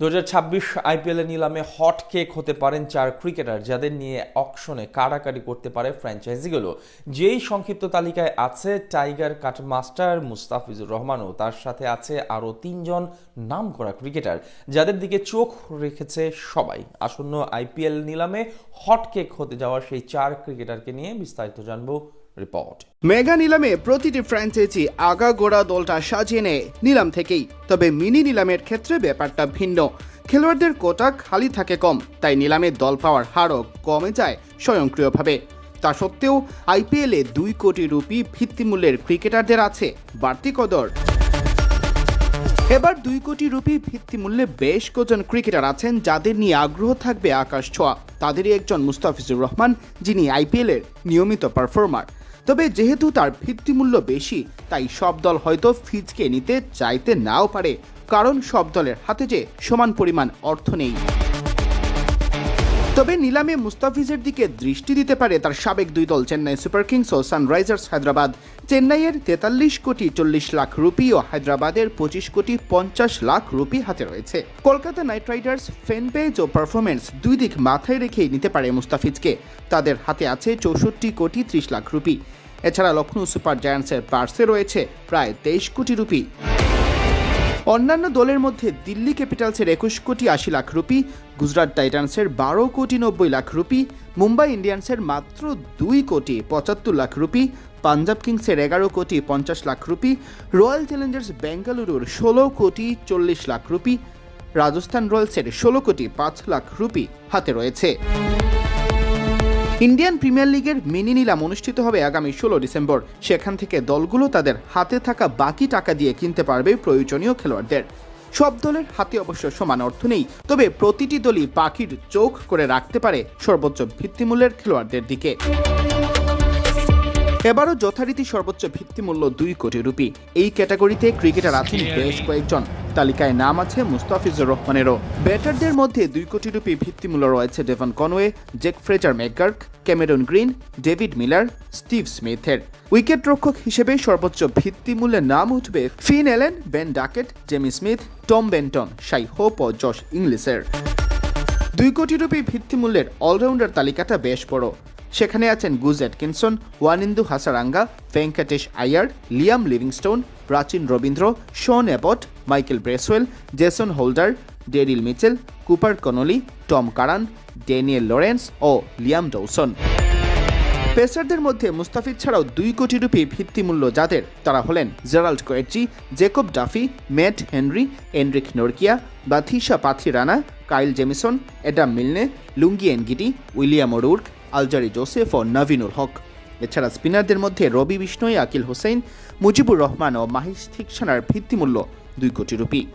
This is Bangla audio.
দু হাজার ছাব্বিশ আইপিএল নিলামে হট কেক হতে পারেন চার ক্রিকেটার যাদের নিয়ে অকশনে কাড়াকাড়ি করতে পারে ফ্র্যাঞ্চাইজিগুলো। যেই সংক্ষিপ্ত তালিকায় আছে টাইগার কাটমাস্টার মুস্তাফিজুর রহমান ও তার সাথে আছে আরও তিনজন নাম করা ক্রিকেটার যাদের দিকে চোখ রেখেছে সবাই। আসন্ন আইপিএল নিলামে হট কেক হতে যাওয়া সেই চার ক্রিকেটারকে নিয়ে বিস্তারিত জানব রিপোর্ট মেগা নিলামে প্রতিটি ফ্র্যাঞ্চাইজি আগাগোড়া দলটা সাজিয়ে নেয় নিলাম থেকেই। তবে মিনি নিলামের ক্ষেত্রে ব্যাপারটা ভিন্ন। খেলোয়াড়দের কোটা খালি থাকে কম, তাই নিলামে দল পাওয়ার হারও কমে যায় স্বয়ংক্রিয়ভাবে। তা সত্ত্বেও আইপিএলে দুই কোটি রুপি ভিত্তিমূল্যের ক্রিকেটারদের আছে, বাড়তি কদর। এবার দুই কোটি রুপি ভিত্তিমূল্যে বেশ কজন ক্রিকেটার আছেন যাদের নিয়ে আগ্রহ থাকবে আকাশ ছোঁয়া। তাদেরই একজন মুস্তাফিজুর রহমান, যিনি আইপিএলের নিয়মিত পারফর্মার তবে যেহেতু তার ভিত্তিমূল্য বেশি, তাই সব দল হয়তো ফিজকে নিতে চাইতে নাও পারে। কারণ সব দলের হাতে যে সমান পরিমাণ অর্থ নেই। তবে নিলামে মুস্তাফিজের দিকে দৃষ্টি দিতে পারে তার সাবেক দুই দল চেন্নাই সুপার কিংস ও সানরাইজার্স হায়দ্রাবাদ। চেন্নাইয়ের তেতাল্লিশ কোটি চল্লিশ লাখ রুপি ও হায়দ্রাবাদের পঁচিশ কোটি পঞ্চাশ লাখ রুপি হাতে রয়েছে। Kolkata knight riders fan page ও পারফরমেন্স দুই দিক মাথায় রেখেই নিতে পারে মুস্তাফিজকে। তাদের হাতে আছে চৌষট্টি কোটি ত্রিশ লাখ রুপি। এছাড়া লখনৌ সুপার জায়ান্টসের পার্সে রয়েছে প্রায় তেইশ কোটি রুপি। অন্যান্য দলের মধ্যে দিল্লি ক্যাপিটালসের একুশ কোটি আশি লাখ রুপি, গুজরাট টাইটান্সের বারো কোটি নব্বই লাখ রুপি, মুম্বাই ইন্ডিয়ান্সের মাত্র দুই কোটি পঁচাত্তর লাখ রুপি, পাঞ্জাব কিংসের এগারো কোটি পঞ্চাশ লাখ রুপি, রয়্যাল চ্যালেঞ্জার্স বেঙ্গালুরুর ষোলো কোটি চল্লিশ লাখ রুপি, রাজস্থান রয়্যালসের ষোলো কোটি পাঁচ লাখ রুপি হাতে রয়েছে। ইন্ডিয়ান প্রিমিয়ার লিগের মিনি নিলাম অনুষ্ঠিত হবে আগামী ষোলো ডিসেম্বর। সেখান থেকে দলগুলো তাদের হাতে থাকা বাকি টাকা দিয়ে কিনতে পারবে প্রয়োজনীয় খেলোয়াড়দের। সব দলের হাতে অবশ্য সমান অর্থ নেই, তবে প্রতিটি দলই পাখির চোখ করে রাখতে পারে সর্বোচ্চ ভিত্তিমূল্যের খেলোয়াড়দের দিকে। এবারও যথারীতি সর্বোচ্চ ভিত্তিমূল্য দুই কোটি রুপি। এই ক্যাটাগরিতে ক্রিকেটার আছেন বেশ কয়েকজন। তালিকায় নাম আছে মুস্তাফিজুর রহমানেরও। ব্যাটারদের মধ্যে দুই কোটি রুপি ভিত্তিমূল্য রয়েছে Devon Conway, Jake Fraser McGurk, Cameron Green, David Miller, Steve স্মিথের। Wicket রক্ষক হিসেবে সর্বোচ্চ ভিত্তিমূল্যের নাম উঠবে Finn Allen Ben Duckett, Jamie Smith, Tom Banton, Shai Hope ও জশ ইংলিশের। দুই কোটি রুপি ভিত্তিমূল্যের অলরাউন্ডার তালিকাটা বেশ বড়। সেখানে আছেন Gus Atkinson, Wanindu Hasaranga, Venkatesh Iyer Liam Livingstone, Rachin Ravindra, Sean Abbott Michael Bracewell, Jason Holder, Daryl Mitchell, Cooper Connolly, Tom Curran, Daniel Lawrence ও লিয়াম ডৌসন পেসারদের মধ্যে মুস্তাফিজ ছাড়াও দুই কোটি রুপি ভিত্তিমূল্য যাদের তারা হলেন Gerald Coetzee, Jacob Duffy, Matt Henry, Anrich Nortje, Matheesha Pathirana Kyle Jamieson, Adam Milne, Lungi Ngidi, William O'Rourke Alzarri Joseph ও নভিনুল হক। এছাড়া স্পিনারদের মধ্যে রবি বিষ্ণই, আকিল হোসেন, মুজিবুর রহমান ও মাহিস থিকসানার ভিত্তিমূল্য দুই কোটি রুপি।